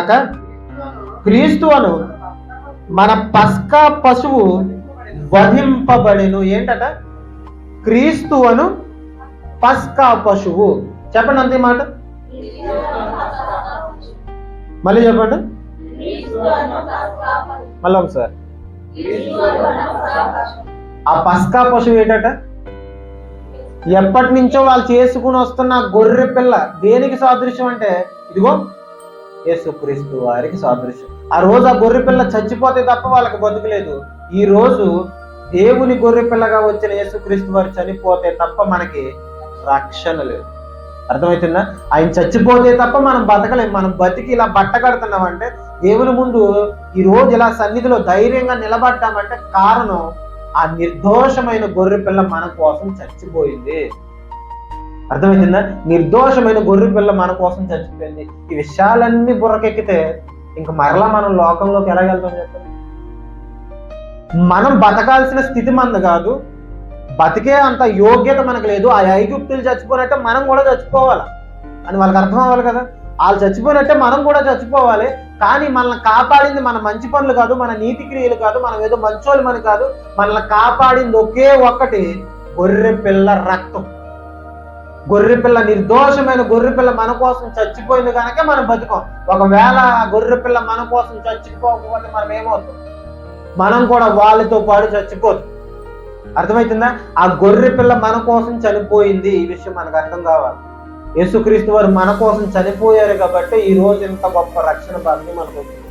కాక క్రీస్తు అను మన పస్కా పశువు వధింపబడిను. ఏంటట? క్రీస్తు అను పస్కా పశువు. చెప్పండి అంతే మాట. మళ్ళీ చెప్పండి. మళ్ళీ ఒకసారి. ఆ పస్కా పశువు ఏంటట? ఎప్పటి నుంచో వాళ్ళు చేసుకుని వస్తున్న గొర్రె పిల్ల దేనికి సాదృశ్యం అంటే ఇదిగో యేసుక్రీస్తు వారికి సాదృశ్యం. ఆ రోజు ఆ గొర్రె పిల్ల చచ్చిపోతే తప్ప వాళ్ళకి బతుకులేదు. ఈ రోజు దేవుని గొర్రె పిల్లగా వచ్చిన యేసుక్రీస్తు వారు చనిపోతే తప్ప మనకి రక్షణ లేదు. అర్థమవుతుందా ఆయన చచ్చిపోతే తప్ప మనం బతకలేం. మనం బతికి ఇలా బట్ట కడుతున్నామంటే దేవుని ముందు ఈ రోజు ఇలా సన్నిధిలో ధైర్యంగా నిలబడ్డామంటే కారణం ఆ నిర్దోషమైన గొర్రె పిల్ల మన కోసం చచ్చిపోయింది. అర్థమవుతుందా నిర్దోషమైన గొర్రె పిల్ల మన కోసం చచ్చిపోయింది. ఈ విషయాలన్నీ బుర్రకెక్కితే ఇంక మరలా మనం లోకంలోకి ఎలా వెళ్తాం చెప్పండి? మనం బతకాల్సిన స్థితి మంది కాదు. బతికే అంత యోగ్యత మనకు లేదు. ఆ ఐగుప్తులు చచ్చిపోయినట్టే మనం కూడా చచ్చిపోవాలి? అని వాళ్ళకి అర్థం అవ్వాలి కదా? వాళ్ళు చచ్చిపోయినట్టే మనం కూడా చచ్చిపోవాలి. కానీ మనల్ని కాపాడింది మన మంచి పనులు కాదు మన నీతి క్రియలు కాదు మనం ఏదో మంచోళ్ళమని కాదు. మనల్ని కాపాడింది ఒకే ఒక్కటి గొర్రె పిల్ల రక్తం. గొర్రె పిల్ల నిర్దోషమైన గొర్రె పిల్ల మన కోసం చచ్చిపోయింది కనుక మనం బతుకం. ఒకవేళ ఆ గొర్రె పిల్ల మన కోసం చచ్చిపోకపోతే మనం ఏమవుతాం? మనం కూడా వాళ్ళతో పాటు చచ్చిపోతాం. అర్థమవుతుందా ఆ గొర్రె పిల్ల మన కోసం చనిపోయింది ఈ విషయం మనకు అర్థం కావాలి. యేసుక్రీస్తు వారు మన కోసం చనిపోయారు కాబట్టి ఈ రోజు ఇంత గొప్ప రక్షణ భాగ్యం మనకు